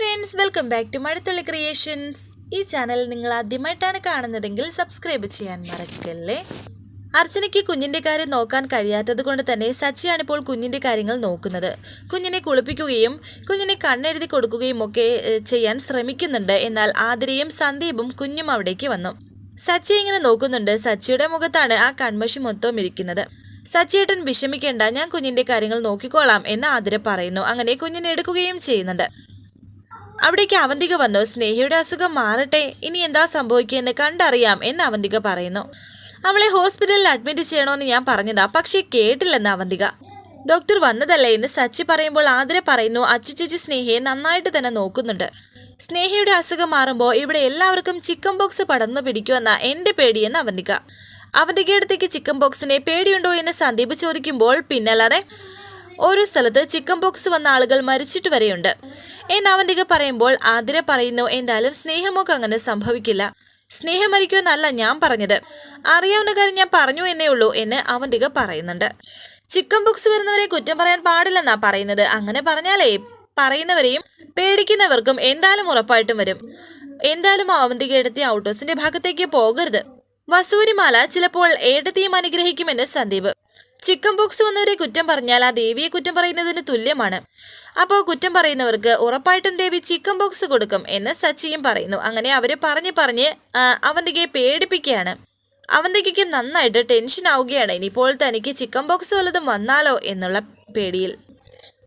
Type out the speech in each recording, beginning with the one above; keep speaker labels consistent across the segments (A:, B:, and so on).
A: Friends welcome back to Mazhathulli creations ഈ channel നിങ്ങൾ ആദ്യമായിട്ടാണ് കാണുന്നതെങ്കിൽ സബ്സ്ക്രൈബ് ചെയ്യാൻ മറക്കല്ലേ? അർച്ചനയ്ക്ക് കുഞ്ഞിന്റെ കാര്യം നോക്കാൻ കഴിയാത്തത് കൊണ്ട് തന്നെ സച്ചിയാണിപ്പോൾ കുഞ്ഞിന്റെ കാര്യങ്ങൾ നോക്കുന്നത്. കുഞ്ഞിനെ കുളിപ്പിക്കുകയും കുഞ്ഞിനെ കണ്ണെഴുതി കൊടുക്കുകയും ഒക്കെ ചെയ്യാൻ ശ്രമിക്കുന്നുണ്ട്. എന്നാൽ ആതിരയും സന്ദീപും കുഞ്ഞും അവിടേക്ക് വന്നു. സച്ചി ഇങ്ങനെ നോക്കുന്നുണ്ട്. സച്ചിയുടെ മുഖത്താണ് ആ കൺമഷി മൊത്തം ഇരിക്കുന്നത്. സച്ചിയേട്ടൻ വിഷമിക്കേണ്ട ഞാൻ കുഞ്ഞിന്റെ കാര്യങ്ങൾ നോക്കിക്കോളാം എന്ന് ആതിര പറയുന്നു. അങ്ങനെ കുഞ്ഞിനെ എടുക്കുകയും ചെയ്യുന്നുണ്ട്. അവിടേക്ക് അവന്തിക വന്നു. സ്നേഹിയുടെ അസുഖം മാറട്ടെ. ഇനി എന്താ സംഭവിക്കുകയെന്ന് കണ്ടറിയാം എന്ന് അവന്തിക പറയുന്നു. അവളെ ഹോസ്പിറ്റലിൽ അഡ്മിറ്റ് ചെയ്യണമെന്ന് ഞാൻ പറഞ്ഞതാ. പക്ഷേ കേട്ടില്ലെന്ന് അവന്തിക. ഡോക്ടർ വന്നതല്ലേ എന്ന് സച്ചി പറയുമ്പോൾ ആതിര പറയുന്നു അച്ചു ചേച്ചി സ്നേഹയെ നന്നായിട്ട് തന്നെ നോക്കുന്നുണ്ട്. സ്നേഹയുടെ അസുഖം മാറുമ്പോൾ ഇവിടെ എല്ലാവർക്കും ചിക്കൻ ബോക്സ് പടർന്നു പിടിക്കുമെന്ന എന്റെ പേടിയെന്ന് അവന്തിക. അവന്തികയടുത്തേക്ക് ചിക്കൻ ബോക്സിനെ പേടിയുണ്ടോ? എന്ന് സന്ദീപ് ചോദിക്കുമ്പോൾ പിന്നല്ലാതെ ഓരോ സ്ഥലത്ത് ചിക്കൻ പോക്സ് വന്ന ആളുകൾ മരിച്ചിട്ട് വരെയുണ്ട്. എന്ന് അവന്തിക പറയുമ്പോൾ ആതിര പറയുന്നു എന്തായാലും സ്നേഹമൊക്കെ അങ്ങനെ സംഭവിക്കില്ല. സ്നേഹം മരിക്കുമെന്നല്ല ഞാൻ പറഞ്ഞത്. അറിയാവുന്ന കാര്യം ഞാൻ പറഞ്ഞു എന്നേ ഉള്ളൂ എന്ന് അവന്തിക പറയുന്നുണ്ട്. ചിക്കൻ ബോക്സ് വരുന്നവരെ കുറ്റം പറയാൻ പാടില്ലെന്നാ പറയുന്നത്. അങ്ങനെ പറഞ്ഞാലേ പറയുന്നവരെയും പേടിക്കുന്നവർക്കും എന്തായാലും ഉറപ്പായിട്ടും വരും. എന്തായാലും അവന്തിക എടുത്തി ഔട്ടോസിന്റെ ഭാഗത്തേക്ക് പോകരുത്. വസൂരിമാല ചിലപ്പോൾ ഏടത്തെയും അനുഗ്രഹിക്കുമെന്ന് സന്ദീപ്. ചിക്കൻ ബോക്സ് വന്നവരെ കുറ്റം പറഞ്ഞാൽ ആ ദേവിയെ കുറ്റം പറയുന്നതിന് തുല്യമാണ്. അപ്പോൾ കുറ്റം പറയുന്നവർക്ക് ഉറപ്പായിട്ടും ദേവി ചിക്കൻ ബോക്സ് കൊടുക്കും എന്ന് സച്ചിയും പറയുന്നു. അങ്ങനെ അവരെ പറഞ്ഞ് പറഞ്ഞ് അവന്തികയെ പേടിപ്പിക്കുകയാണ്. അവന്തികയ്ക്ക് നന്നായിട്ട് ടെൻഷൻ ആവുകയാണ്. ഇനിയിപ്പോൾ തനിക്ക് ചിക്കൻ ബോക്സ് വല്ലതും വന്നാലോ എന്നുള്ള പേടിയിൽ.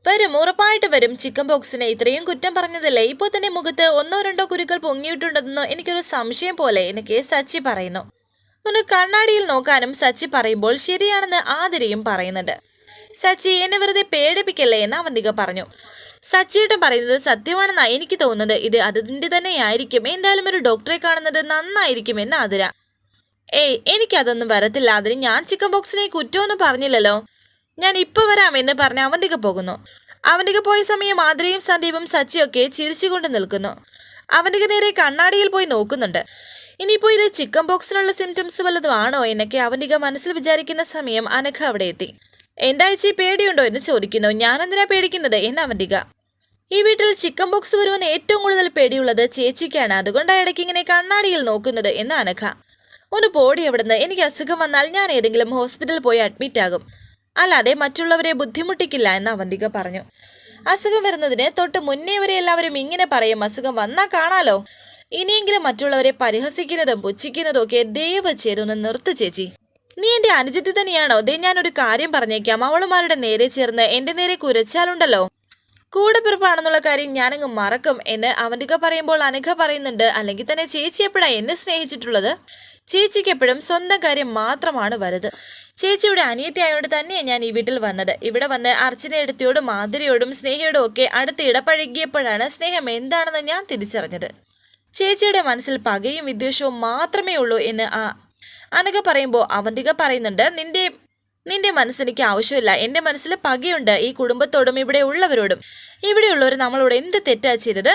A: വരും ഉറപ്പായിട്ട് വരും ചിക്കൻ ബോക്സിനെ. ഇത്രയും കുറ്റം പറഞ്ഞതല്ലേ? ഇപ്പോൾ തന്നെ മുഖത്ത് ഒന്നോ രണ്ടോ കുരുക്കൾ പൊങ്ങിയിട്ടുണ്ടെന്നോ എനിക്കൊരു സംശയം പോലെ എനിക്ക് സച്ചി പറയുന്നു. ഒന്ന് കണ്ണാടിയിൽ നോക്കാനും സച്ചി പറയുമ്പോൾ ശരിയാണെന്ന് ആതിരയും പറയുന്നുണ്ട്. സച്ചി എന്നെ വെറുതെ പേടിപ്പിക്കല്ലേ എന്ന് അവന്തിക പറഞ്ഞു. സച്ചിയേട്ടൻ പറയുന്നത് സത്യമാണെന്നാ എനിക്ക് തോന്നുന്നത്. ഇത് അതിന്റെ തന്നെയായിരിക്കും. എന്തായാലും ഒരു ഡോക്ടറെ കാണുന്നത് നന്നായിരിക്കും എന്ന് ആതിര. ഏയ് എനിക്കതൊന്നും വരത്തില്ല അതിന് ഞാൻ ചിക്കൻ ബോക്സിനെ കുറ്റമൊന്നും പറഞ്ഞില്ലല്ലോ. ഞാൻ ഇപ്പോൾ വരാം എന്ന് പറഞ്ഞ് അവന്തിക പോകുന്നു. അവന്തിക പോയ സമയം ആതിരയും സന്ദീപും സച്ചിയൊക്കെ ചിരിച്ചുകൊണ്ട് നിൽക്കുന്നു. അവന്തിക നേരെ കണ്ണാടിയിൽ പോയി നോക്കുന്നുണ്ട്. ഇനിയിപ്പോ ഇത് ചിക്കൻ ബോക്സിനുള്ള സിംറ്റംസ് വല്ലതും ആണോ എന്നൊക്കെ അവനിക മനസ്സിൽ വിചാരിക്കുന്ന സമയം അനഘ അവിടെ എത്തി. എന്താ ചേച്ചി പേടിയുണ്ടോ എന്ന് ചോദിക്കുന്നു. ഞാൻ എന്തിനാ പേടിക്കുന്നത് എന്ന് അവന്തിക ഈ വീട്ടിൽ ചിക്കൻ ബോക്സ് വരുമെന്ന് ഏറ്റവും കൂടുതൽ പേടിയുള്ളത് ചേച്ചിക്കാണ്. അതുകൊണ്ടാണ് ഇടയ്ക്ക് ഇങ്ങനെ കണ്ണാടിയിൽ നോക്കുന്നത് എന്ന് അനഘ. ഒന്ന് പോടി അവിടുന്ന്. എനിക്ക് അസുഖം വന്നാൽ ഞാൻ ഏതെങ്കിലും ഹോസ്പിറ്റലിൽ പോയി അഡ്മിറ്റ് ആകും. അല്ലാതെ മറ്റുള്ളവരെ ബുദ്ധിമുട്ടിക്കില്ല എന്ന് അവന്തിക പറഞ്ഞു. അസുഖം വരുന്നതിന് തൊട്ട് മുന്നേ വരെ എല്ലാവരും ഇങ്ങനെ പറയും. അസുഖം വന്നാൽ കാണാലോ. ഇനിയെങ്കിലും മറ്റുള്ളവരെ പരിഹസിക്കുന്നതും പുച്ഛിക്കുന്നതും ഒക്കെ ദയവ് ചെയ്തൊന്ന് നിർത്ത് ചേച്ചി. നീ എന്റെ അനുജത്തി തന്നെയാണോ? ദേ ഞാൻ ഒരു കാര്യം പറഞ്ഞേക്കാം. അവളുമാരുടെ നേരെ ചേർന്ന് എന്റെ നേരെ കുരച്ചാലുണ്ടല്ലോ. കൂടെ പിറപ്പാണെന്നുള്ള കാര്യം ഞാനങ്ങ് മറക്കും എന്ന് അവന്തിക പറയുമ്പോൾ അനഘ പറയുന്നുണ്ട്. അല്ലെങ്കിൽ തന്നെ ചേച്ചി എപ്പോഴാ എന്നെ സ്നേഹിച്ചിട്ടുള്ളത്? ചേച്ചിക്ക് എപ്പോഴും സ്വന്തം കാര്യം മാത്രമാണ് വലുത്. ചേച്ചിയുടെ അനിയത്തി ആയതുകൊണ്ട് തന്നെയാണ് ഞാൻ ഈ വീട്ടിൽ വന്നത്. ഇവിടെ വന്ന് അർച്ചനയെടുത്തിയോടും മാധുരിയോടും സ്നേഹയോടും ഒക്കെ അടുത്ത് ഇടപഴകിയപ്പോഴാണ് സ്നേഹം എന്താണെന്ന് ഞാൻ തിരിച്ചറിഞ്ഞത്. ചേച്ചിയുടെ മനസ്സിൽ പകയും വിദ്വേഷവും മാത്രമേ ഉള്ളൂ എന്ന് ആ അനഘ പറയുമ്പോൾ അവന്തിക പറയുന്നുണ്ട് നിന്റെ നിന്റെ മനസ്സെനിക്ക് ആവശ്യമില്ല. എന്റെ മനസ്സിൽ പകയുണ്ട് ഈ കുടുംബത്തോടും ഇവിടെ ഉള്ളവരോടും. ഇവിടെയുള്ളവർ നമ്മളോട് എന്ത് തെറ്റാ ചെയ്തത്?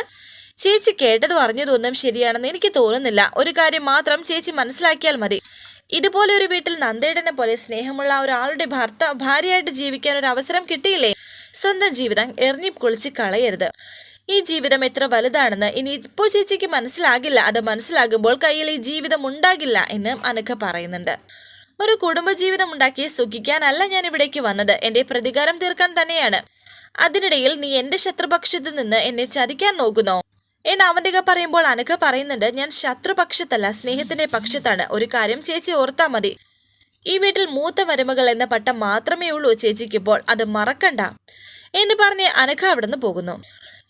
A: ചേച്ചി കേട്ടത് പറഞ്ഞതൊന്നും ശരിയാണെന്ന് എനിക്ക് തോന്നുന്നില്ല. ഒരു കാര്യം മാത്രം ചേച്ചി മനസ്സിലാക്കിയാൽ മതി. ഇതുപോലെ ഒരു വീട്ടിൽ നന്ദേടനെ പോലെ സ്നേഹമുള്ള ഒരാളുടെ ഭർത്ത ഭാര്യയായിട്ട് ജീവിക്കാൻ ഒരു അവസരം കിട്ടിയില്ലേ? സ്വന്തം ജീവിതം എറിഞ്ഞി കുളിച്ച് കളയരുത്. ഈ ജീവിതം എത്ര വലുതാണെന്ന് ഇനി ഇപ്പോ ചേച്ചിക്ക് മനസ്സിലാകില്ല. അത് മനസ്സിലാകുമ്പോൾ കയ്യിൽ ഈ ജീവിതം ഉണ്ടാകില്ല എന്ന് അനഘ പറയുന്നുണ്ട്. ഒരു കുടുംബജീവിതം ഉണ്ടാക്കി സുഖിക്കാനല്ല ഞാൻ ഇവിടേക്ക് വന്നത്. എന്റെ പ്രതികാരം തീർക്കാൻ തന്നെയാണ്. അതിനിടയിൽ നീ എന്റെ ശത്രുപക്ഷത്തിൽ നിന്ന് എന്നെ ചതിക്കാൻ നോക്കുന്നോ? എന്ന് അവന്റെ പറയുമ്പോൾ അനഘ പറയുന്നുണ്ട് ഞാൻ ശത്രുപക്ഷത്തല്ല സ്നേഹത്തിന്റെ പക്ഷത്താണ്. ഒരു കാര്യം ചേച്ചി ഓർത്താ മതി. ഈ വീട്ടിൽ മൂത്ത മരുമകൾ എന്ന പട്ടം മാത്രമേ ഉള്ളൂ ചേച്ചിക്കിപ്പോൾ അത് മറക്കണ്ട. എന്ന് പറഞ്ഞ് അനഘ അവിടുന്ന് പോകുന്നു.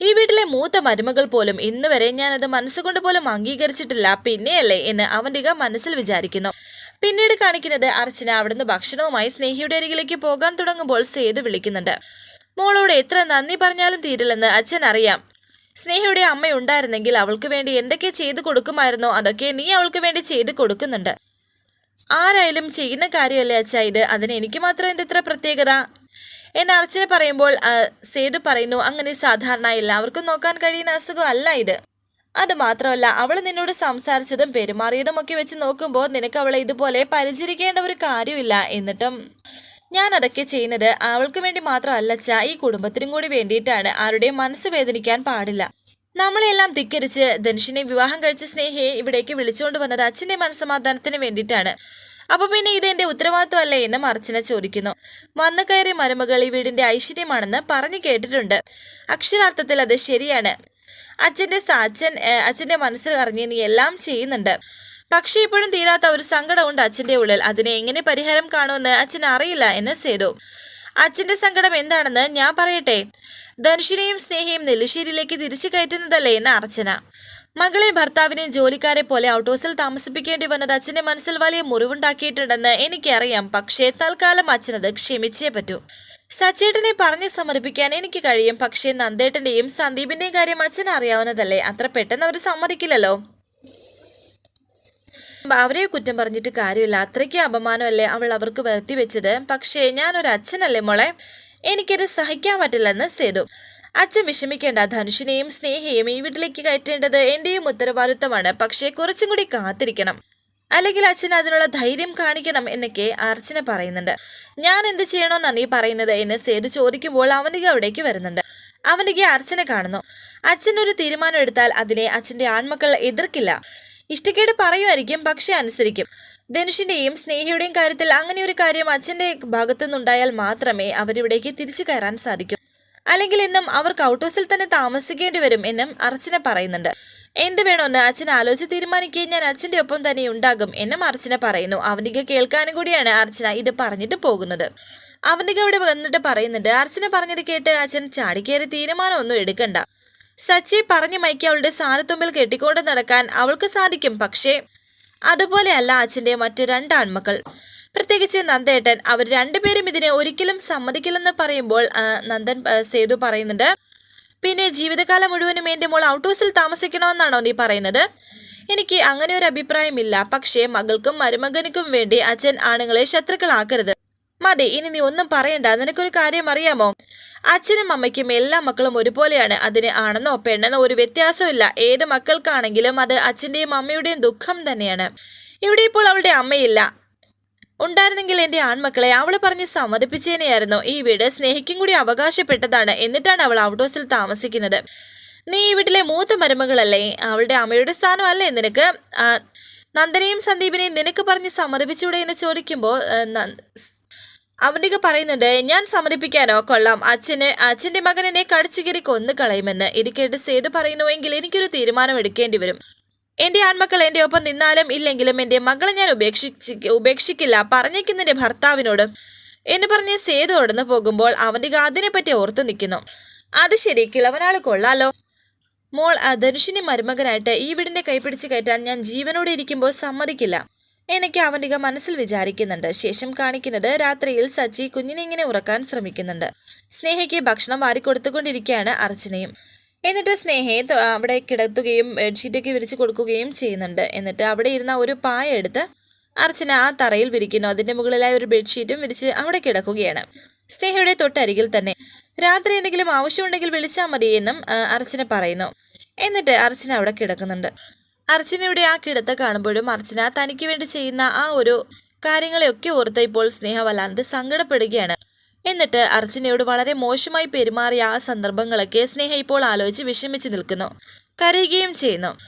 A: ഈ വീട്ടിലെ മൂത്ത മരുമകൾ പോലും ഇന്ന് വരെ ഞാനത് മനസ്സുകൊണ്ട് പോലും അംഗീകരിച്ചിട്ടില്ല. പിന്നെയല്ലേ എന്ന് അവന്റെ മനസ്സിൽ വിചാരിക്കുന്നു. പിന്നീട് കാണിക്കുന്നത് അർച്ചന അവിടുന്ന് ഭക്ഷണവുമായി സ്നേഹിയുടെ അരികിലേക്ക് പോകാൻ തുടങ്ങുമ്പോൾ സേതു വിളിക്കുന്നുണ്ട്. മോളോട് എത്ര നന്ദി പറഞ്ഞാലും തീരില്ലെന്ന് അച്ഛൻ അറിയാം. സ്നേഹയുടെ അമ്മ ഉണ്ടായിരുന്നെങ്കിൽ അവൾക്ക് വേണ്ടി എന്തൊക്കെ ചെയ്തു കൊടുക്കുമായിരുന്നോ അതൊക്കെ നീ അവൾക്ക് വേണ്ടി ചെയ്തു കൊടുക്കുന്നുണ്ട്. ആരായാലും ചെയ്യുന്ന കാര്യമല്ലേ അച്ഛാ ഇത്? അതിന് എനിക്ക് മാത്രം എന്തിത്ര പ്രത്യേകത? എന്നെ അർച്ചന പറയുമ്പോൾ സേതു പറയുന്നു അങ്ങനെ സാധാരണ എല്ലാവർക്കും നോക്കാൻ കഴിയുന്ന അസുഖം അല്ല ഇത്. അത് മാത്രമല്ല അവൾ നിന്നോട് സംസാരിച്ചതും പെരുമാറിയതും ഒക്കെ വെച്ച് നോക്കുമ്പോൾ നിനക്ക് അവളെ ഇതുപോലെ പരിചരിക്കേണ്ട ഒരു കാര്യമില്ല. എന്നിട്ടും ഞാൻ അതൊക്കെ ചെയ്യുന്നത് അവൾക്ക് വേണ്ടി മാത്രമല്ല അച്ഛാ. ഈ കുടുംബത്തിനും കൂടി വേണ്ടിയിട്ടാണ്. ആരുടെയും മനസ്സ് വേദനിക്കാൻ പാടില്ല. നമ്മളെല്ലാം ധിക്കരിച്ച് ധനുഷിനെ വിവാഹം കഴിച്ച സ്നേഹയെ ഇവിടേക്ക് വിളിച്ചുകൊണ്ട് വന്നത് അച്ഛന്റെ മനസ്സമാധാനത്തിന് വേണ്ടിയിട്ടാണ്. അപ്പൊ പിന്നെ ഇത് എന്റെ ഉത്തരവാദിത്വമല്ലേ എന്നും അർച്ചന ചോദിക്കുന്നു. വന്നു കയറിയ മരുമകൾ ഈ വീടിന്റെ ഐശ്വര്യമാണെന്ന് പറഞ്ഞു കേട്ടിട്ടുണ്ട്. അക്ഷരാർത്ഥത്തിൽ അത് ശരിയാണ്. അച്ഛന്റെ അച്ഛൻ അച്ഛന്റെ മനസ്സിൽ അറിഞ്ഞ് നീ എല്ലാം ചെയ്യുന്നുണ്ട്. പക്ഷേ ഇപ്പോഴും തീരാത്ത ഒരു സങ്കടമുണ്ട് അച്ഛന്റെ ഉള്ളിൽ. അതിനെ എങ്ങനെ പരിഹാരം കാണുമെന്ന് അച്ഛൻ അറിയില്ല എന്ന് സേതു. അച്ഛന്റെ സങ്കടം എന്താണെന്ന് ഞാൻ പറയട്ടെ. ധനുഷിനെയും സ്നേഹയും നെല്ലിശ്ശേരിയിലേക്ക് തിരിച്ചു കയറ്റുന്നതല്ലേ എന്ന് അർച്ചന. മകളെ ഭർത്താവിനെയും ജോലിക്കാരെ പോലെ ഔട്ട്ഹൗസിൽ താമസിപ്പിക്കേണ്ടി വന്നത് അച്ഛന്റെ മനസ്സിൽ വലിയ മുറിവുണ്ടാക്കിയിട്ടുണ്ടെന്ന് എനിക്കറിയാം. പക്ഷേ തൽക്കാലം അച്ഛനത് ക്ഷമിച്ചേ പറ്റൂ. സച്ചേട്ടനെ പറഞ്ഞ് സമർപ്പിക്കാൻ എനിക്ക് കഴിയും. പക്ഷേ നന്ദേട്ടന്റെയും സന്ദീപിന്റെയും കാര്യം അച്ഛൻ അറിയാവുന്നതല്ലേ? അത്ര പെട്ടെന്ന് അവർ സമ്മതിക്കില്ലല്ലോ. അവരെ കുറ്റം പറഞ്ഞിട്ട് കാര്യമില്ല. അത്രയ്ക്ക് അപമാനമല്ലേ അവൾ അവർക്ക് വരുത്തി വെച്ചത്? പക്ഷേ ഞാനൊരു അച്ഛനല്ലേ മോളെ? എനിക്കത് സഹിക്കാൻ പറ്റില്ലെന്ന് സേതു. അച്ഛൻ വിഷമിക്കേണ്ട ധനുഷിനെയും സ്നേഹയെയും ഈ വീട്ടിലേക്ക് കയറ്റേണ്ടത് എന്റെയും ഉത്തരവാദിത്തമാണ്. പക്ഷേ കുറച്ചും കൂടി കാത്തിരിക്കണം. അല്ലെങ്കിൽ അച്ഛൻ അതിനുള്ള ധൈര്യം കാണിക്കണം എന്നൊക്കെ അർച്ചന പറയുന്നുണ്ട്. ഞാൻ എന്ത് ചെയ്യണമെന്നാണ് നീ പറയുന്നത് എന്ന് സേതു ചോദിക്കുമ്പോൾ അവനിക അവിടേക്ക് വരുന്നുണ്ട്. അവനിക അർച്ചന കാണുന്നു. അച്ഛൻ ഒരു തീരുമാനം എടുത്താൽ അതിനെ അച്ഛന്റെ ആൺമക്കൾ എതിർക്കില്ല. ഇഷ്ടക്കേട് പറയുമായിരിക്കും പക്ഷെ അനുസരിക്കും. ധനുഷിന്റെയും സ്നേഹയുടെയും കാര്യത്തിൽ അങ്ങനെ ഒരു കാര്യം അച്ഛന്റെ ഭാഗത്തു നിന്നുണ്ടായാൽ മാത്രമേ അവരിവിടേക്ക് തിരിച്ചു കയറാൻ സാധിക്കൂ. അല്ലെങ്കിൽ എന്നും അവർക്ക് ഔട്ട് ഹൗസിൽ തന്നെ താമസിക്കേണ്ടി വരും എന്നും അർച്ചന പറയുന്നുണ്ട്. എന്ത് വേണമെന്ന് അച്ഛൻ ആലോചിച്ച് തീരുമാനിക്കുകയും ഞാൻ അച്ഛന്റെ ഒപ്പം തന്നെ ഉണ്ടാകും എന്നും അർച്ചന പറയുന്നു. അവനിക്ക് കേൾക്കാനും കൂടിയാണ് അർച്ചന ഇത് പറഞ്ഞിട്ട് പോകുന്നത്. അവനിക്ക് അവിടെ വന്നിട്ട് പറയുന്നുണ്ട് അർച്ചന പറഞ്ഞത് കേട്ട് അച്ഛൻ ചാടിക്കേറി തീരുമാനമൊന്നും എടുക്കണ്ട. സച്ചി പറഞ്ഞു മയക്കി അവളുടെ സാരത്തുമ്പിൽ കെട്ടിക്കൊണ്ട് നടക്കാൻ അവൾക്ക് സാധിക്കും പക്ഷേ അതുപോലെയല്ല അച്ഛന്റെ മറ്റ് രണ്ട് ആൺമക്കൾ. പ്രത്യേകിച്ച് നന്ദേട്ടൻ അവർ രണ്ടുപേരും ഇതിനെ ഒരിക്കലും സമ്മതിക്കില്ലെന്ന് പറയുമ്പോൾ നന്ദൻ സേതു പറയുന്നുണ്ട് പിന്നെ ജീവിതകാലം മുഴുവനും എന്റെ മോൾ ഔട്ട് ഹൗസിൽ താമസിക്കണമെന്നാണോ നീ പറയുന്നത്? എനിക്ക് അങ്ങനെ ഒരു അഭിപ്രായമില്ല. പക്ഷേ മകൾക്കും മരുമകനുക്കും വേണ്ടി അച്ഛൻ ആണുങ്ങളെ ശത്രുക്കളാക്കരുത്. മതി ഇനി നീ ഒന്നും പറയണ്ട. നിനക്കൊരു കാര്യം അറിയാമോ? അച്ഛനും അമ്മയ്ക്കും എല്ലാ മക്കളും ഒരുപോലെയാണ്. അതിന് ആണെന്നോ പെണ്ണെന്നോ ഒരു വ്യത്യാസമില്ല. ഏത് മക്കൾക്കാണെങ്കിലും അത് അച്ഛന്റെയും അമ്മയുടെയും ദുഃഖം തന്നെയാണ്. ഇവിടെ ഇപ്പോൾ അവളുടെ അമ്മയില്ല. ഉണ്ടായിരുന്നെങ്കിൽ എന്റെ ആൺമക്കളെ അവൾ പറഞ്ഞ് സമ്മതിപ്പിച്ചേനെയായിരുന്നു. ഈ വീട് സ്നേഹിക്കും കൂടി അവകാശപ്പെട്ടതാണ് എന്നിട്ടാണ് അവൾ ഔട്ട് ഹൗസിൽ താമസിക്കുന്നത്. നീ ഈ വീട്ടിലെ മൂത്ത മരുമകളല്ലേ? അവളുടെ അമ്മയുടെ സ്ഥാനം അല്ലേ നിനക്ക് നന്ദനയും സന്ദീപിനെയും നിനക്ക് പറഞ്ഞ് സമ്മതിപ്പിച്ചൂടെ എന്ന് ചോദിക്കുമ്പോൾ അവന്റെ പറയുന്നുണ്ട് ഞാൻ സമ്മതിപ്പിക്കാനോ? കൊള്ളാം. അച്ഛന് അച്ഛന്റെ മകൻ എന്നെ കടിച്ചുകീറി കൊന്നു കളയുമെന്ന് ഇത് കേട്ട് സേതു പറയുന്നുവെങ്കിൽ എനിക്കൊരു തീരുമാനം എടുക്കേണ്ടി വരും. എന്റെ ആൺമക്കൾ എന്റെ ഒപ്പം നിന്നാലും ഇല്ലെങ്കിലും എന്റെ മകളെ ഞാൻ ഉപേക്ഷിച്ച് ഉപേക്ഷിക്കില്ല. പറഞ്ഞേക്കുന്നതിന്റെ ഭർത്താവിനോട് എന്ന് പറഞ്ഞ് സേതു ഉടന്നു പോകുമ്പോൾ അവന്റെ കാതിനെ പറ്റി ഓർത്തു നിൽക്കുന്നു. അത് ശരി കിളവനാൾ കൊള്ളാലോ. മോൾ ആ ധനുഷിന്റെ മരുമകനായിട്ട് ഈ വീടിന്റെ കൈപിടിച്ച് കയറ്റാൻ ഞാൻ ജീവനോടെ ഇരിക്കുമ്പോൾ സമ്മതിക്കില്ല. എനിക്ക് അവന്റെ മനസ്സിൽ വിചാരിക്കുന്നുണ്ട്. ശേഷം കാണിക്കുന്നത് രാത്രിയിൽ സച്ചി കുഞ്ഞിനെ ഇങ്ങനെ ഉറക്കാൻ ശ്രമിക്കുന്നുണ്ട്. സ്നേഹയ്ക്ക് ഭക്ഷണം വാരിക്കൊടുത്തുകൊണ്ടിരിക്കുകയാണ് അർച്ചനയും. എന്നിട്ട് സ്നേഹയെ അവിടെ കിടത്തുകയും ബെഡ്ഷീറ്റൊക്കെ വിരിച്ച് കൊടുക്കുകയും ചെയ്യുന്നുണ്ട്. എന്നിട്ട് അവിടെ ഇരുന്ന ഒരു പായ എടുത്ത് അർച്ചന ആ തറയിൽ വിരിക്കുന്നു. അതിന്റെ മുകളിലായി ഒരു ബെഡ്ഷീറ്റും വിരിച്ച് അവിടെ കിടക്കുകയാണ്. സ്നേഹയുടെ തൊട്ടരികിൽ തന്നെ രാത്രി എന്തെങ്കിലും ആവശ്യമുണ്ടെങ്കിൽ വിളിച്ചാൽ മതി എന്നും അർച്ചന പറയുന്നു. എന്നിട്ട് അർച്ചന അവിടെ കിടക്കുന്നുണ്ട്. അർച്ചനയുടെ ആ കിടത്ത കാണുമ്പോഴും അർച്ചന തനിക്ക് വേണ്ടി ചെയ്യുന്ന ആ ഒരു കാര്യങ്ങളെയൊക്കെ ഓർത്ത് ഇപ്പോൾ സ്നേഹ വല്ലാണ്ട് സങ്കടപ്പെടുകയാണ്. എന്നിട്ട് അർച്ചനയോട് വളരെ മോശമായി പെരുമാറിയ ആ സന്ദർഭങ്ങളൊക്കെ സ്നേഹ ഇപ്പോൾ ആലോചിച്ച് വിഷമിച്ച് നിൽക്കുന്നു. കരയുകയും ചെയ്യുന്നു.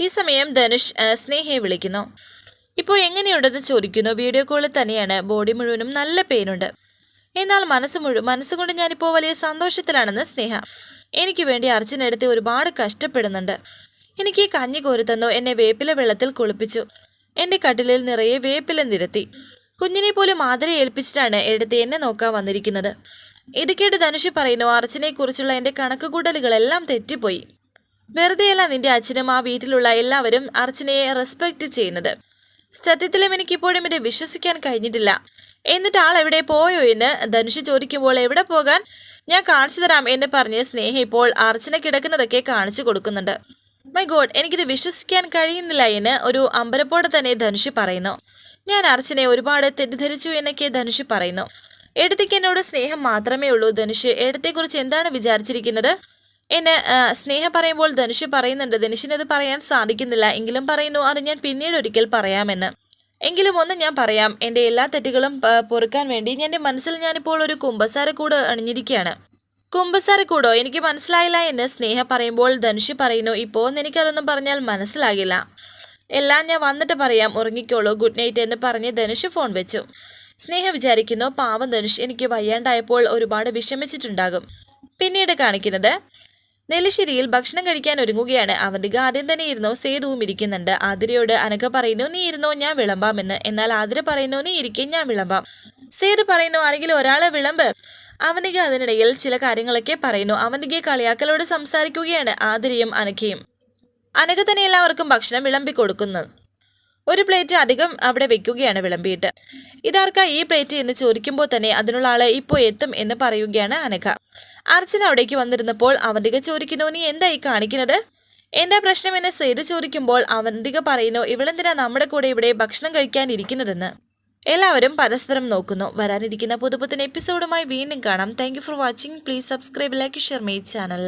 A: ഈ സമയം ധനുഷ് സ്നേഹയെ വിളിക്കുന്നു. ഇപ്പോൾ എങ്ങനെയുണ്ടെന്ന് ചോദിക്കുന്നു. വീഡിയോ കോളിൽ തന്നെയാണ്. ബോഡി മുഴുവനും നല്ല പെയിനുണ്ട്. എന്നാൽ മനസ്സ് മുഴുവൻ മനസ്സുകൊണ്ട് ഞാനിപ്പോൾ വലിയ സന്തോഷത്തിലാണെന്ന് സ്നേഹ. എനിക്ക് വേണ്ടി അർച്ചന എടുത്ത് ഒരുപാട് കഷ്ടപ്പെടുന്നുണ്ട്. എനിക്ക് കഞ്ഞി കോരി തന്നു. എന്നെ വേപ്പില വെള്ളത്തിൽ കുളിപ്പിച്ചു. എന്റെ കട്ടിലിൽ നിറയെ വേപ്പില നിരത്തി. കുഞ്ഞിനെ പോലും മാതിരി ഏൽപ്പിച്ചിട്ടാണ് എടുത്ത് എന്നെ നോക്കാൻ വന്നിരിക്കുന്നത്. ഇത് കേട്ട് ധനുഷ് പറയുന്നു അർച്ചനെക്കുറിച്ചുള്ള എന്റെ കണക്കുകൂട്ടലുകളെല്ലാം തെറ്റിപ്പോയി. വെറുതെയല്ല നിന്റെ അച്ഛനും ആ വീട്ടിലുള്ള എല്ലാവരും അർച്ചനയെ റെസ്പെക്ട് ചെയ്യുന്നത്. സത്യത്തിലും എനിക്കിപ്പോഴും ഇത് വിശ്വസിക്കാൻ കഴിഞ്ഞിട്ടില്ല. എന്നിട്ട് ആൾ എവിടെ പോയോ എന്ന് ധനുഷ് ചോദിക്കുമ്പോൾ എവിടെ പോകാൻ? ഞാൻ കാണിച്ചു തരാം എന്ന് പറഞ്ഞ് സ്നേഹ ഇപ്പോൾ അർച്ചന കിടക്കുന്നതൊക്കെ കാണിച്ചു കൊടുക്കുന്നുണ്ട്. മൈ ഗോഡ് എനിക്കിത് വിശ്വസിക്കാൻ കഴിയുന്നില്ല എന്ന് ഒരു അമ്പരപ്പോടെ തന്നെ ധനുഷ് പറയുന്നു. ഞാൻ അർച്ചനെ ഒരുപാട് തെറ്റിദ്ധരിച്ചു എന്നൊക്കെ ധനുഷ് പറയുന്നു. എടുത്തേക്ക് എന്നോട് സ്നേഹം മാത്രമേ ഉള്ളൂ ധനുഷ്. എടത്തെക്കുറിച്ച് എന്താണ് വിചാരിച്ചിരിക്കുന്നത്? എന്നെ സ്നേഹം പറയുമ്പോൾ ധനുഷ് പറയുന്നുണ്ട് ധനുഷിനത് പറയാൻ സാധിക്കുന്നില്ല. എങ്കിലും പറയുന്നു അത് ഞാൻ പിന്നീട് ഒരിക്കൽ പറയാമെന്ന്. എങ്കിലും ഒന്ന് ഞാൻ പറയാം എന്റെ എല്ലാ തെറ്റുകളും പൊറുക്കാൻ വേണ്ടി എന്റെ മനസ്സിൽ ഞാനിപ്പോൾ ഒരു കുമ്പസാരക്കൂട് അണിഞ്ഞിരിക്കുകയാണ്. കുമ്പസാരക്കൂടോ എനിക്ക് മനസ്സിലായില്ല എന്ന് സ്നേഹ പറയുമ്പോൾ ധനുഷ് പറയുന്നു ഇപ്പോൾ എനിക്കതൊന്നും പറഞ്ഞാൽ മനസ്സിലാകില്ല. എല്ലാം ഞാൻ വന്നിട്ട് പറയാം ഉറങ്ങിക്കോളൂ. ഗുഡ് നൈറ്റ് എന്ന് പറഞ്ഞ് ധനുഷ് ഫോൺ വെച്ചു. സ്നേഹ വിചാരിക്കുന്നു പാവം ധനുഷ് എനിക്ക് വയ്യാണ്ടായപ്പോൾ ഒരുപാട് വിഷമിച്ചിട്ടുണ്ടാകും. പിന്നീട് കാണിക്കുന്നത് നെല്ലിശ്ശേരിയിൽ ഭക്ഷണം കഴിക്കാൻ ഒരുങ്ങുകയാണ്. അവന്തിക ആദ്യം തന്നെ ഇരുന്നോ സേതുവും ഇരിക്കുന്നുണ്ട്. ആതിരയോട് അനക്ക പറയുന്നു നീ ഇരുന്നോ ഞാൻ വിളമ്പാം എന്ന്. എന്നാൽ ആതിര പറയുന്നു നീ ഇരിക്കെ ഞാൻ വിളമ്പാം സേതു പറയുന്നു ആരെങ്കിലും ഒരാളെ വിളമ്പ് അവനിക അതിനിടയിൽ ചില കാര്യങ്ങളൊക്കെ പറയുന്നു. അവന്തികയെ കളിയാക്കലോട് സംസാരിക്കുകയാണ് ആതിരയും അനഘയും. അനഘ തന്നെ എല്ലാവർക്കും ഭക്ഷണം വിളമ്പി കൊടുക്കുന്നു. ഒരു പ്ലേറ്റ് അധികം അവിടെ വെക്കുകയാണ് വിളമ്പിയിട്ട്. ഇതാർക്കാ ഈ പ്ലേറ്റ് എന്ന് ചോദിക്കുമ്പോൾ തന്നെ അതിനുള്ള ആൾ ഇപ്പോൾ എത്തും എന്ന് പറയുകയാണ് അനഘ. അർച്ചന അവിടേക്ക് വന്നിരുന്നപ്പോൾ അവന്തിക ചോദിക്കുന്നു നീ എന്തായി കാണിക്കുന്നത്? എന്താ പ്രശ്നം? എന്ന് സേതു ചോദിക്കുമ്പോൾ അവന്തിക പറയുന്നു ഇവളെന്തിനാ നമ്മുടെ കൂടെ ഇവിടെ ഭക്ഷണം കഴിക്കാൻ ഇരിക്കുന്നതെന്ന്? എല്ലാവരും പരസ്പരം നോക്കുന്നു. വരാനിരിക്കുന്ന പുതുപുത്തൻ എപ്പിസോഡുമായി വീണ്ടും കാണാം. Thank for watching please subscribe like share my channel